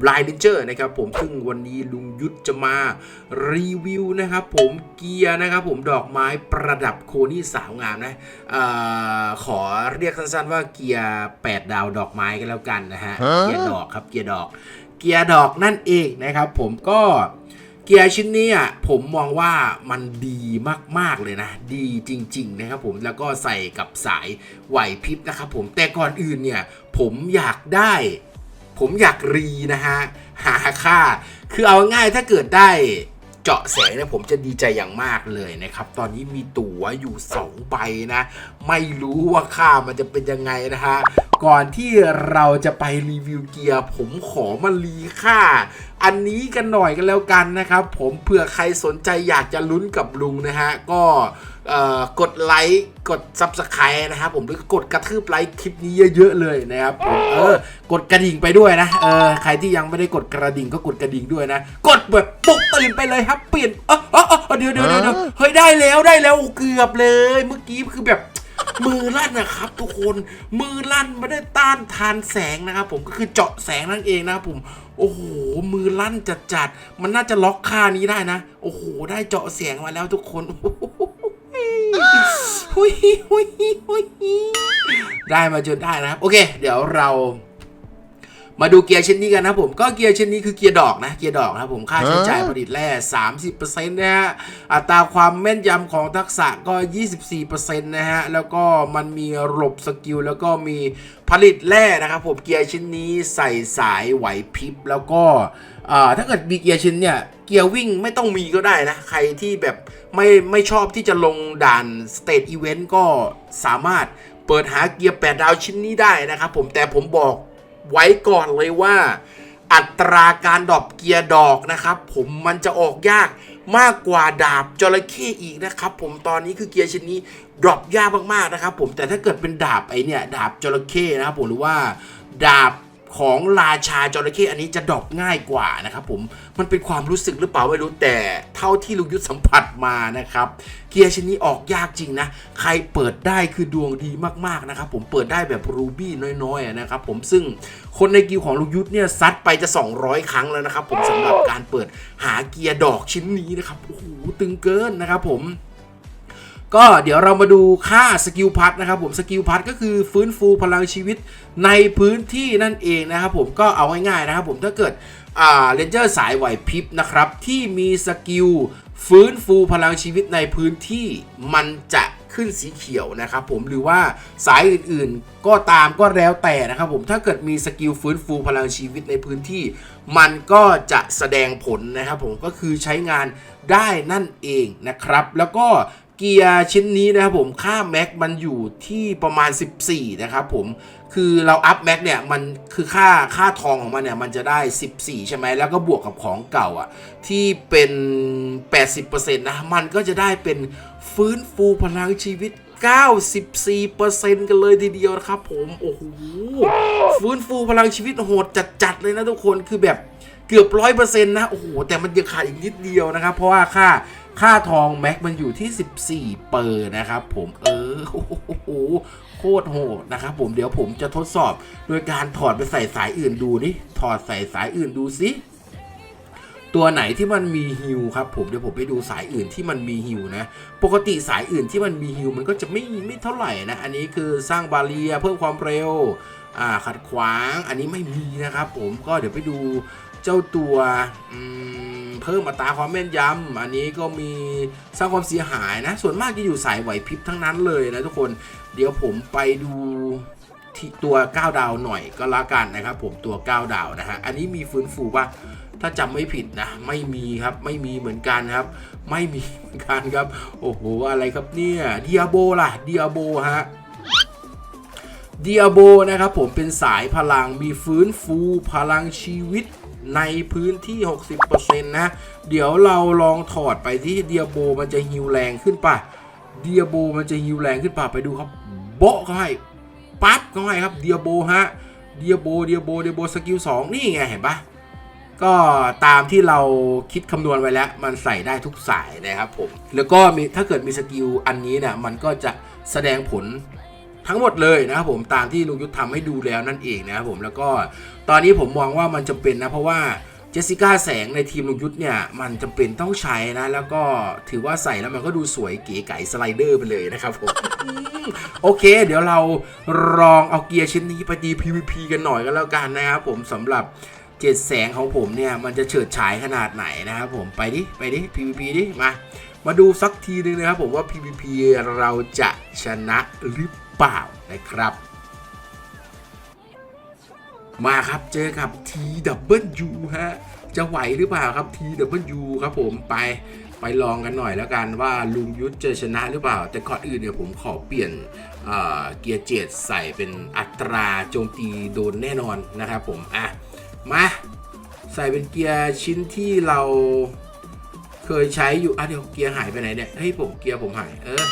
Blind Ranger นะครับผมซึ่งวันนี้ลุงยุทธจะมารีวิวนะครับผมเกียร์นะครับผมดอกไม้ประดับโคนี่สาวงามนะเออขอเรียกสั้นๆว่าเกียร์ 8 ดาวดอกไม้กันแล้วกันนะฮะเกียร์ดอกครับเกียร์ดอก เกียร์ดอกนั่นเองนะครับผมก็เกียร์ชิ้นนี้อะผมมองว่ามันดีมากๆเลยนะ ดีจริง ๆ นะครับผมแล้วก็ใส่กับสายไหวพริบนะครับผมแต่ก่อนอื่นเนี่ยผมอยากได้ ผมอยากรีนะฮะ หาค่า คือเอาง่ายถ้าเกิดได้เจาะแสงเนี่ยผมจะดีใจอย่างมากเลยนะครับ ตอนนี้มีตั๋วอยู่ 2 ใบนะ ไม่รู้ว่าค่ามันจะเป็นยังไงนะฮะ ก่อนที่เราจะไปรีวิวเกียร์ ผมขอมารีค่า อันนี้กันหน่อยกันแล้วกันนะครับ ผมเผื่อใครสนใจอยากจะลุ้นกับลุงนะฮะ ก็ กดไลค์กด Subscribe นะครับผมหรือกดกระทืบไลค์คลิปนี้เยอะๆเลยนะครับผมเออกดกระดิ่งไปด้วยนะเออใครที่ยังไม่ได้กดกระดิ่งก็กดกระดิ่งด้วยนะ กดแบบปลุกตื่นไปเลยครับเปลี่ยนเออเออเออเดี๋ยวเดี๋ยวเดี๋ยวเดี๋ยวเฮ้ยได้แล้วได้แล้วเกือบเลย เมื่อกี้คือแบบมือลั่นนะครับทุกคนมือลั่นไม่ได้ต้านทานแสงนะครับผมก็คือเจาะแสงนั่นเองนะครับผมโอ้โหมือลั่นจัดจัดๆมันน่าจะล็อกค่านี้ได้นะ โอ้โหได้เจาะแสงมาแล้วทุกคนหุ ยหุยหุยได้มาจนได้นะครับ โอเค เดี๋ยวเรามาดูเกียร์ชิ้นนี้กันนะผมก็เกียร์ชิ้นนี้คือเกียร์ดอกนะเกียร์ดอกนะผมค่าใช้จ่ายผลิตแร่ 30%นะฮะอัตราความแม่นยำของทักษะก็ 24%นะฮะแล้วก็มันมีระบสกิลแล้วก็มีผลิตแร่นะครับผมเกียร์ชิ้นนี้ใส่สายไหวพริบแล้วก็ ถ้าเกิดมีเกียร์ชิ้นเนี่ยเกียร์วิ่งไม่ต้องมีก็ได้นะ ใครที่แบบไม่ไม่ชอบที่จะลงด่านสเตทอีเวนต์ก็สามารถเปิดหาเกียร์8ดาวชิ้นนี้ได้นะครับผมแต่ผมบอกไว้ก่อนเลยว่า อัตราการดรอปเกียร์ดอกนะครับผมมันจะออกยากมากกว่าดาบจระเข้อีกนะครับผมตอนนี้คือเกียร์ชิ้นนี้ดรอปยากมากๆนะครับผมแต่ถ้าเกิดเป็นดาบไอเนี่ยดาบจระเข้นะครับผมหรือว่าดาบ ของราชาจระเข้อันนี้จะดรอปง่ายกว่านะครับผมมันเป็นความรู้สึกหรือเปล่าไม่รู้แต่เท่าที่ลุงยุทธสัมผัสมานะครับเกียร์ชิ้นนี้ออกยากจริงนะ ใครเปิดได้คือดวงดีมากๆนะครับผมเปิดได้แบบรูบี้น้อยๆนะครับผมซึ่งคนในกิวของลุงยุทธเนี่ยซัดไปจะ 200 ครั้งแล้วนะครับผมสำหรับการเปิดหาเกียร์ดอกชิ้นนี้นะครับโอ้โหตึงเกินนะครับผม ก็เดี๋ยวเรามาดูค่าสกิลพัทนะครับผมสกิลพัทก็คือฟื้นฟูพลังชีวิตในพื้นที่นั่นเองนะครับผมก็เอาง่ายๆนะครับผมถ้าเกิดอ่าเรนเจอร์สายไหวพริบนะครับที่มีสกิลฟื้นฟูพลังชีวิตในพื้นที่มันจะขึ้นสีเขียวนะครับผมหรือว่าสายอื่นๆก็ตามก็แล้วแต่นะครับผมถ้าเกิดมีสกิลฟื้นฟูพลังชีวิตในพื้นที่ มันก็จะแสดงผลนะครับผมก็คือใช้งานได้นั่นเองนะครับ แล้วก็ เกียร์ชิ้นนี้นะครับผมค่าแม็กมันอยู่ที่ประมาณ 14 นะครับผมคือเราอัพแม็กเนี่ยมันคือค่าค่าทองของมันเนี่ยมันจะได้ 14 ใช่ไหมแล้วก็บวกกับของเก่าอะที่เป็น 80%นะมันก็จะได้เป็นฟื้นฟูพลังชีวิต 94%กันเลยทีเดียวนะครับผมโอ้โหฟื้นฟูพลังชีวิตโหดจัดๆเลยนะทุกคนคือแบบเกือบร้อยเปอร์เซ็นต์นะ โอ้โห แต่มันยังขาดอีกนิดเดียวนะครับ เพราะว่าค่า ค่าทองแม็กมันอยู่ที่ 14 เปอร์นะครับผมเออโอ้โหโคตรโหดนะครับผมเดี๋ยวผมจะทดสอบโดยการถอดไปใส่สายอื่นดูนี่ถอดใส่สายอื่นดูสิตัวไหนที่มันมีฮิวครับผมเดี๋ยวผมไปดูสายอื่นที่มันมีฮิวนะ ปกติสายอื่นที่มันมีฮิวมันก็จะไม่ไม่เท่าไหร่นะ อันนี้คือสร้างบาเรียเพิ่มความเร็วอ่าขัดขวางอันนี้ไม่มีนะครับผมก็เดี๋ยวไปดู เจ้าตัวเพิ่มอัตราความแม่นยำอันนี้ก็มีสร้างความเสียหายนะ ส่วนมากจะอยู่สายไหวพริบทั้งนั้นเลยนะทุกคนเดี๋ยวผมไปดูที่ตัว 9 ดาวหน่อยก็แล้วกันนะครับผมตัว 9 ดาวนะฮะอันนี้มีฟื้นฟูป่ะถ้าจำไม่ผิดนะ ไม่มีครับไม่มีเหมือนกันครับ ไม่มีเหมือนกันครับ โอ้โห อะไรครับเนี่ยเดียโบล่ะเดียโบฮะเดียโบนะครับผมเป็นสายพลังมีฟื้นฟูพลังชีวิต ในพื้นที่ 60%นะ เดี๋ยวเราลองถอดไปที่เดียโบมันจะฮิวแรงขึ้นป่ะ เดียโบมันจะฮิวแรงขึ้นป่ะ ไปดูครับ โบะเขาให้ปั๊บเขาให้ครับ เดียโบฮะ เดียโบ เดียโบ เดียโบสกิล2นี่ไงเห็นปะก็ตามที่เราคิดคำนวณไว้แล้ว มันใส่ได้ทุกสายนะครับผม แล้วก็มีถ้าเกิดมีสกิลอันนี้เนี่ยมันก็จะแสดงผล ทั้งหมดเลยนะครับผมตามที่ลุงยุทธทำให้ดูแล้วนั่นเองนะครับผมแล้วก็ตอนนี้ผมมองว่ามันจำเป็นนะเพราะว่าเจสสิก้าแสงในทีมลุงยุทธเนี่ยมันจำเป็นต้องใช้นะ แล้วก็ถือว่าใส่แล้วมันก็ดูสวยเก๋ไก๋สไลเดอร์ไปเลยนะครับผมโอเค เดี๋ยวเราลองเอาเกียร์ชิ้นนี้ไปตี PVP กันหน่อยก็แล้วกันนะครับผมสำหรับเจ็ดแสงของผมเนี่ยมันจะเฉิดฉายขนาดไหนนะครับผมไปดิไปดิ PVP ดิมา มาดูสักทีนึงนะครับผมว่า PVP เราจะชนะหรือเปล่านะครับ มาครับเจอกับ TW ฮะ จะไหวหรือเปล่าครับ TW ครับผมไปไปลองกันหน่อยแล้วกันว่าลุงยุทธจะชนะหรือเปล่า แต่ก่อนอื่นเนี่ยผมขอเปลี่ยนเเกียร์เจ็ดใส่เป็นอัตราโจมตีโดนแน่นอนนะครับผม อะ มา ใส่เป็นเกียร์ชิ้นที่เรา เคยใช้อยู่อะเดี๋ยวเกียร์หายไปไหนเนี่ยเฮ้ยผมเกียร์ผมหายเออ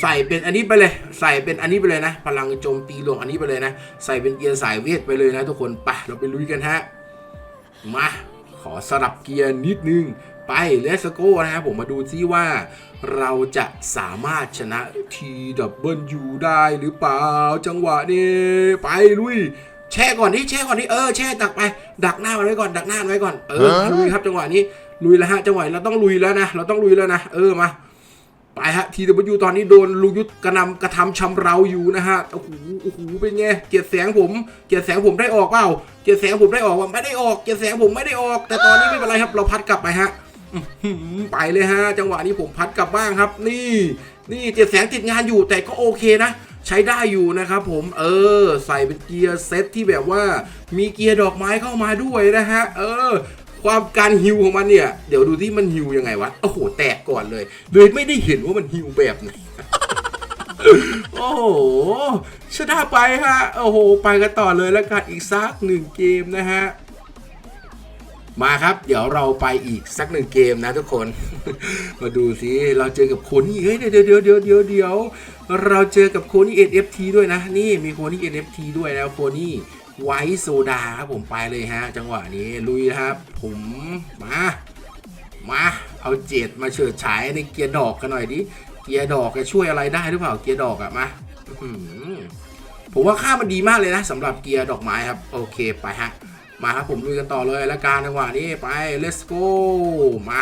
ใส่เป็นอันนี้ไปเลย ใส่เป็นอันนี้ไปเลยนะ พลังโจมตีลงอันนี้ไปเลยนะ ใส่เป็นเกียร์สายเวทไปเลยนะทุกคนไปเราไปลุยกันฮะมาขอสลับเกียร์นิดนึงไปเลสโก้นะครับผมมาดูซิว่า เราจะสามารถชนะ TW ได้หรือเปล่าจังหวะนี้ไปลุยแช่ก่อนนี่แช่ก่อนนี่เออแช่ดักไป ดักหน้ามันไว้ก่อนดักหน้ามันไว้ก่อนเออลุยครับจังหวะนี้ ลุยแล้วฮะจังหวะเราต้องลุยแล้วนะ เราต้องลุยแล้วนะ เออมา ไปฮะทีดยูตอนนี้โดนลุยุทธกระนำกระทำชำเราอยู่นะฮะ โอ้โห โอ้โห เป็นไง เกียรติแสงผม เกียรติแสงผมได้ออกเปล่า เกียรติแสงผมได้ออกว่าไม่ได้ออก เกียรติแสงผมไม่ได้ออก แต่ตอนนี้ไม่เป็นไรครับ เราพัดกลับไปฮะไปเลยฮะ จังหวะนี้ผมพัดกลับบ้างครับ นี่ นี่เกียรติแสงติดงานอยู่แต่ก็โอเคนะใช้ได้อยู่นะครับผมเออ ใส่เป็นเกียร์เซตที่แบบว่า มีเกียร์ดอกไม้เข้ามาด้วยนะฮะ เออ ความการฮิวของมันเนี่ย เดี๋ยวดูที่มันฮิวยังไงวะ โอ้โห แตกก่อนเลยเลยไม่ได้เห็นว่ามันฮิวแบบไหน โอ้โห ชนะไปฮะ โอ้โห ไปกันต่อเลยแล้วกันอีกสักหนึ่งเกมนะฮะมาครับ เดี๋ยวเราไปอีกสักหนึ่งเกมนะทุกคน มาดูสิเราเจอกับโคนี่เฮ้ยเดี๋ยวเดี๋ยวเดี๋ยวเดี๋ยวเดี๋ยวเราเจอกับโคนี่ NFT ด้วยนะ นี่มีโคนี่ NFT ด้วยนะโคนี่ ไวท์โซดาครับผมไปเลยฮะ จังหวะนี้ลุยครับ ผมมามาเอาเจ็ดมาเฉิดฉายในเกียร์ดอกกันหน่อยดิเกียร์ดอกจะช่วยอะไรได้หรือเปล่าเกียร์ดอกอะมาผมว่าค่ามันดีมากเลยนะสำหรับเกียร์ดอกไม้ครับ โอเคไปฮะมาครับผมลุยกันต่อเลยแล้วการจังหวะนี้ไป let's go มา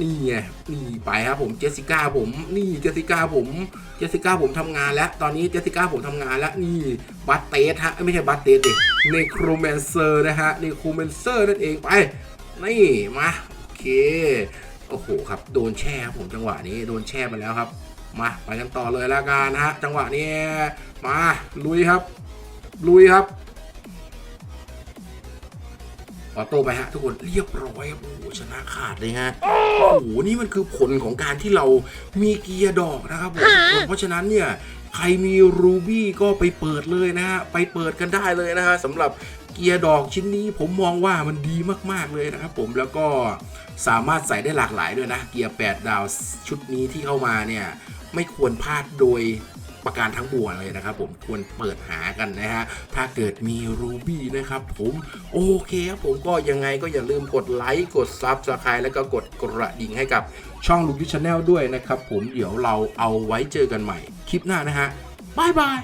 นี่ไงนี่ไปครับผมเจสสิก้าผมนี่เจสสิก้าผมเจสสิก้าผมทำงานแล้ว ตอนนี้เจสสิก้าผมทำงานแล้วนี่บัตเตสฮะไม่ใช่บัตเตสดิเนโครแมนเซอร์นะฮะเนโครแมนเซอร์นั่นเองไปนี่มาโอเคโอ้โหครับโดนแช่ครับผมจังหวะนี้โดนแช่ไปแล้วครับ มาไปกันต่อเลยล้วกันนะฮะจังหวะนี้มาลุยครับ ลุยครับ ออโต้ไปฮะทุกคนเรียบร้อยโอ้โหชนะขาดเลยฮะโอ้โหนี่มันคือผลของการที่เรามีเกียร์ดอกนะครับผมเพราะฉะนั้นเนี่ยใครมีรูบี้ก็ไปเปิดเลยนะฮะไปเปิดกันได้เลยนะฮะสำหรับเกียร์ดอกชิ้นนี้ผมมองว่ามันดีมากๆเลยนะครับผมแล้วก็สามารถใส่ได้หลากหลายด้วยนะ เกียร์ 8 ดาวชุดนี้ที่เข้ามาเนี่ยไม่ควรพลาดโดย ประการทั้งปวงเลยนะครับ ผมควรเปิดหากันนะฮะถ้าเกิดมีรูบี้นะครับ ผมโอเคครับผมก็ยังไงก็อย่าลืมกดไลค์กดซับสไครต์แล้วก็กดกระดิ่งให้กับช่องลูกยูชาแนลด้วยนะครับ ผมเดี๋ยวเราเอาไว้เจอกันใหม่ คลิปหน้านะฮะบายบาย